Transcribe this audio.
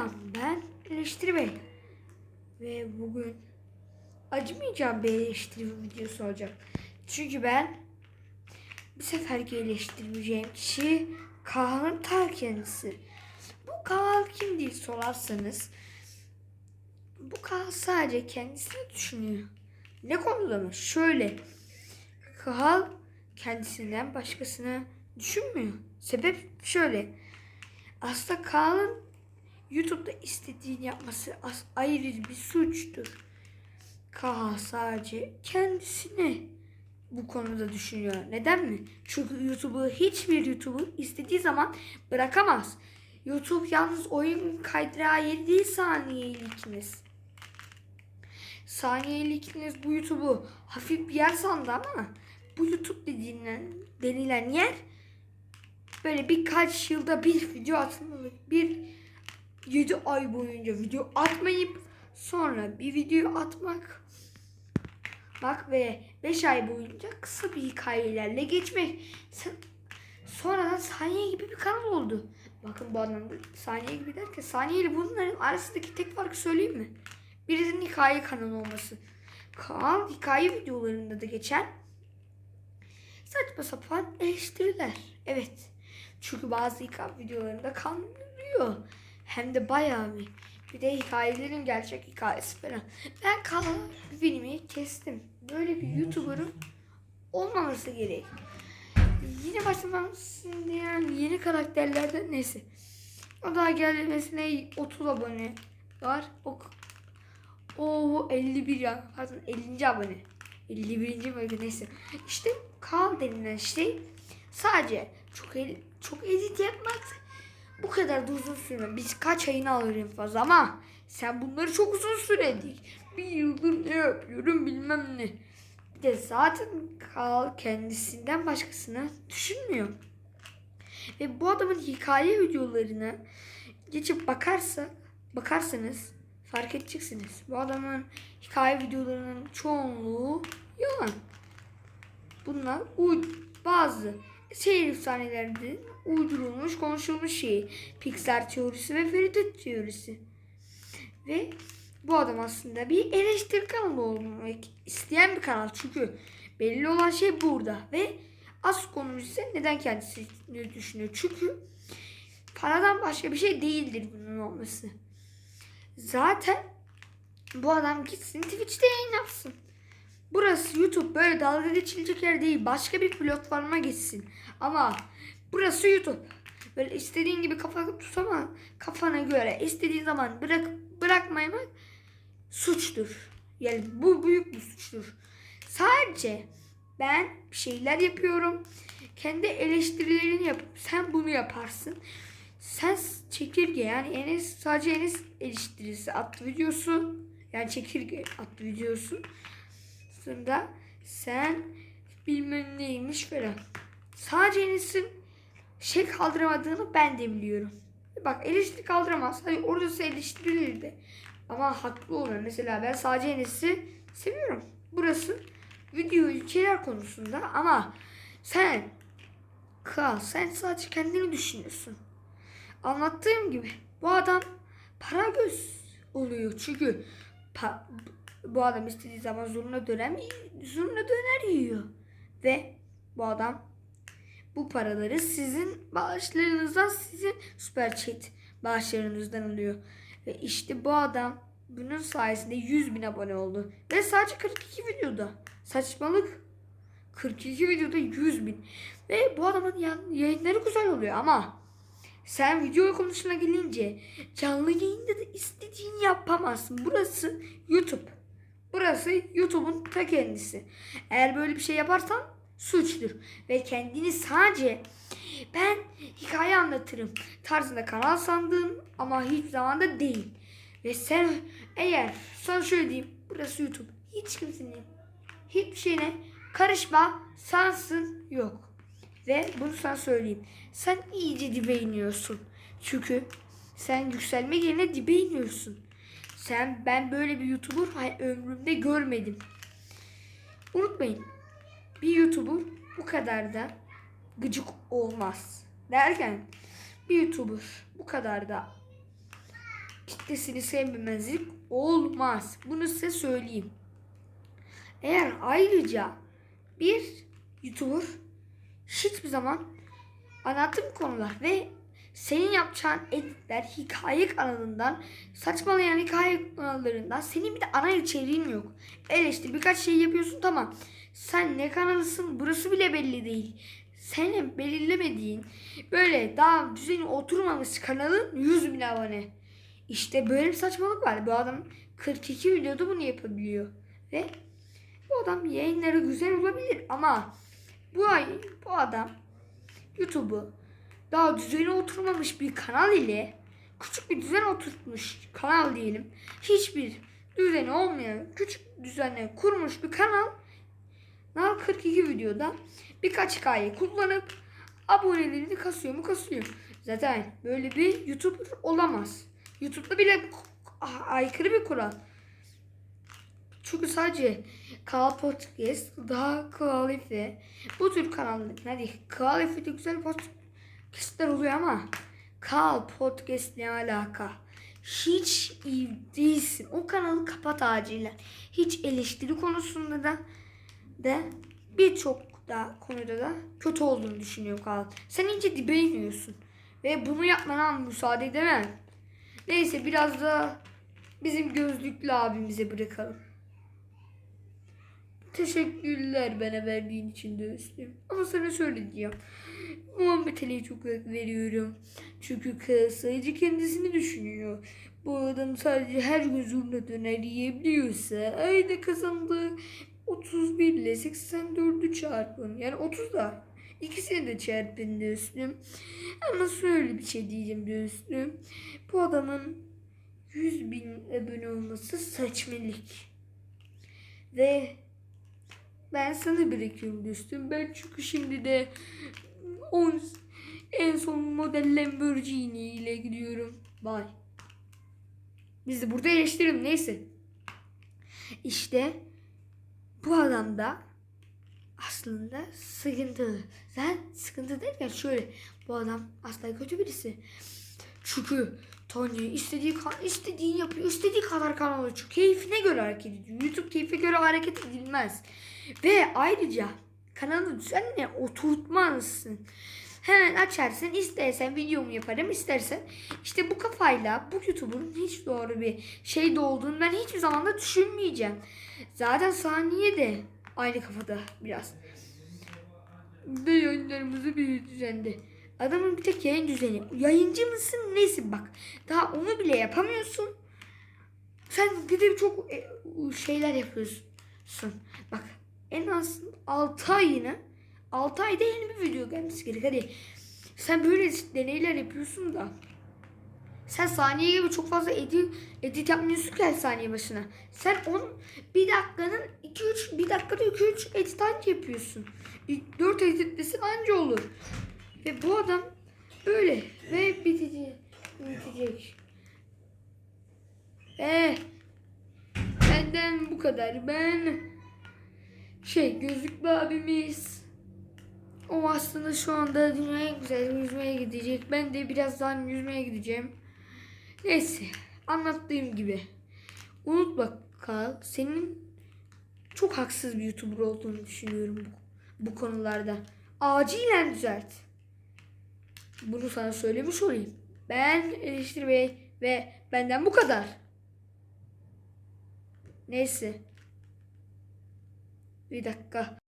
Selam ben Eleştiri Bey. Ve bugün acımayacağım bir eleştiri videosu olacak. Çünkü ben bir seferki eleştirmeyeceğim kişi Kaan'ın ta kendisi. Bu Kaan kim diye sorarsanız bu Kaan sadece kendisini düşünüyor. Ne konuda mı? Şöyle. Kaan kendisinden başkasını düşünmüyor. Sebep şöyle. Aslında Kaan'ın YouTube'da istediğini yapması as- ayrı bir suçtur. Kaan sadece kendisini bu konuda düşünüyor. Neden mi? Çünkü YouTube'u hiçbir YouTube'u istediği zaman bırakamaz. YouTube yalnız oyun kaydırağı yeri değil saniyelikiniz. Saniyelikiniz bu YouTube'u hafif bir yer sandı ama bu YouTube dediğinden denilen yer böyle birkaç yılda bir video atmalık bir 7 ay boyunca video atmayıp sonra bir video atmak bak ve 5 ay boyunca kısa bir hikayelerle geçmek. Sonradan saniye gibi bir kanal oldu. Bakın bu anlamda saniye gibi derken saniye ile bunların arasındaki tek farkı söyleyeyim mi? Birisinin hikaye kanalı olması. Kaan hikaye videolarında da geçen saçma sapan eleştiriler. Evet. Çünkü bazı hikaye videolarında kandırıyor. Hem de bayağı bir. Bir de hikayelerin gerçek hikayesi falan. Ben kalan filmi kestim. Böyle bir YouTuber'ın olmaması gerek. Yine başlamasın diyen yeni karakterlerden neyse. O daha gelmesine 30 abone var. O o 51 ya. Pardon 50. abone. 51. bölge neyse. İşte kal denilen şey sadece çok el, çok edit yapmak bu kadar da uzun sürme. Biz kaç ayını alır en fazla ama sen bunları çok uzun süredik. Bir yıldır ne yapıyorum bilmem ne. Bir de zaten Kal kendisinden başkasını düşünmüyor. Ve bu adamın hikaye videolarına geçip bakarsa bakarsanız fark edeceksiniz. Bu adamın hikaye videolarının çoğunluğu yalan. Bunlar bazı seyir efsanelerde uydurulmuş, konuşulmuş şey. Pixar teorisi ve Feride teorisi. Ve bu adam aslında bir eleştiri kanalı olmak isteyen bir kanal. Çünkü belli olan şey burada. Ve az konu ise neden kendisi düşünüyor. Çünkü paradan başka bir şey değildir bunun olması. Zaten bu adam gitsin Twitch'te yayın yapsın. Burası YouTube böyle dalga geçilecek yer değil. Başka bir platforma gitsin. Ama burası YouTube. Böyle istediğin gibi kafa tutama kafana göre istediğin zaman bırak bırakmamak suçtur. Yani bu büyük bir suçtur. Sadece ben şeyler yapıyorum. Kendi eleştirilerini yapıp sen bunu yaparsın. Sen çekirge yani Enes sadece Enes eleştirisi attı videosu. Yani çekirge attı videosu. Sonra sen bilmem neymiş falan. Sadece Enes'in şey kaldıramadığını ben de biliyorum. Bak eleştiri kaldıramaz. Hani orası eleştirilirdi. Ama haklı olan mesela ben sadece Enes'i seviyorum. Burası video ülkeler konusunda ama sen kal sen sadece kendini düşünüyorsun. Anlattığım gibi bu adam para göz oluyor çünkü pa- bu adam istediği zaman zurna dönem zurna döner yiyor ve bu adam bu paraları sizin bağışlarınızdan sizin süper chat bağışlarınızdan alıyor. Ve işte bu adam bunun sayesinde 100 bin abone oldu. Ve sadece 42 videoda. Saçmalık. 42 videoda 100 bin. Ve bu adamın yayınları güzel oluyor ama sen video konusuna gelince canlı yayında da istediğini yapamazsın. Burası YouTube. Burası YouTube'un ta kendisi. Eğer böyle bir şey yaparsan suçtur. Ve kendini sadece ben hikaye anlatırım tarzında kanal sandığın ama hiç zamanda değil. Ve sen eğer sana şöyle diyeyim burası YouTube. Hiç kimsenin hiçbir şeyine karışma sansın yok. Ve bunu sana söyleyeyim. Sen iyice dibe iniyorsun. Çünkü sen yükselme yerine dibe iniyorsun. Sen ben böyle bir YouTuber ömrümde görmedim. Unutmayın. Bir YouTuber bu kadar da gıcık olmaz. Derken bir YouTuber bu kadar da kitlesini sevmemezlik olmaz. Bunu size söyleyeyim. Eğer ayrıca bir YouTuber hiçbir zaman anlatım konular ve senin yapacağın editler hikaye kanalından saçmalayan hikaye kanallarından senin bir de ana içeriğin yok. Eleştir birkaç şey yapıyorsun tamam. Sen ne kanalısın burası bile belli değil. Senin belirlemediğin böyle daha düzeni oturmamış kanalın 100 bin abone. İşte böyle bir saçmalık var. Bu adam 42 videoda bunu yapabiliyor. Ve bu adam yayınları güzel olabilir ama bu ay bu adam YouTube'u daha düzeni oturmamış bir kanal ile küçük bir düzen oturtmuş kanal diyelim. Hiçbir düzeni olmayan küçük düzenle kurmuş bir kanal Nal 42 videoda birkaç hikaye kullanıp abonelerini kasıyor mu kasıyor. Zaten böyle bir YouTuber olamaz. YouTube'da bile aykırı bir kural. Çünkü sadece Kanal Podcast daha Kalife bu tür kanallar hadi Kalife'de güzel podcastler oluyor ama Kal Podcast ne alaka? Hiç iyi değilsin. O kanalı kapat acilen. Hiç eleştiri konusunda da de birçok da konuda da kötü olduğunu düşünüyor Kal. Sen iyice dibe iniyorsun. Ve bunu yapmana müsaade edemem. Neyse biraz da bizim gözlüklü abimize bırakalım. Teşekkürler bana verdiğin için dostum. Ama sana şöyle diyeceğim. Muhammed Ali'ye çok veriyorum. Çünkü kız sadece kendisini düşünüyor. Bu adam sadece her gün zurna döner yiyebiliyorsa ayda kazandığı 31 ile 84'ü çarpın. Yani 30 da ikisini de çarpın dostum. Ama şöyle bir şey diyeceğim dostum. Bu adamın 100 bin abone olması saçmalık. Ve ben sana bırakıyorum dostum. Ben çünkü şimdi de 10 en son model Lamborghini ile gidiyorum. Bye. Biz de burada eleştirelim neyse. İşte bu adam da aslında sıkıntılı. Sen sıkıntı derken şöyle bu adam aslında kötü birisi. Çünkü Tony istediği istediğini yapıyor. istediği kadar kanal açıyor. Keyfine göre hareket ediyor. YouTube keyfe göre hareket edilmez. Ve ayrıca kanalı düzenle oturtmalısın. Hemen açarsın istersen videomu yaparım istersen işte bu kafayla bu YouTuber'ın hiç doğru bir şey de olduğunu ben hiçbir zaman da düşünmeyeceğim. Zaten saniye de aynı kafada biraz. Ve yayınlarımızı bir düzende. Adamın bir tek yayın düzeni. Yayıncı mısın nesin bak. Daha onu bile yapamıyorsun. Sen gidip çok e, şeyler yapıyorsun. Bak en az 6 ayını 6 ayda yeni bir video gelmesi gerek. Hadi sen böyle deneyler yapıyorsun da sen saniye gibi çok fazla edit, edit yapmıyorsun ki her saniye başına. Sen on bir dakikanın 2-3 bir dakikada 2-3 edit anca yapıyorsun. 4 edit desin anca olur. Ve bu adam böyle ve bitecek. Bitecek. Ve benden bu kadar. Ben şey gözlüklü abimiz o aslında şu anda dünyaya güzel yüzmeye gidecek. Ben de birazdan yüzmeye gideceğim. Neyse anlattığım gibi. Unutma Kal senin çok haksız bir YouTuber olduğunu düşünüyorum bu, bu konularda. Acilen düzelt. Bunu sana söylemiş olayım. Ben Eleştir Bey ve benden bu kadar. Neyse. Bir dakika.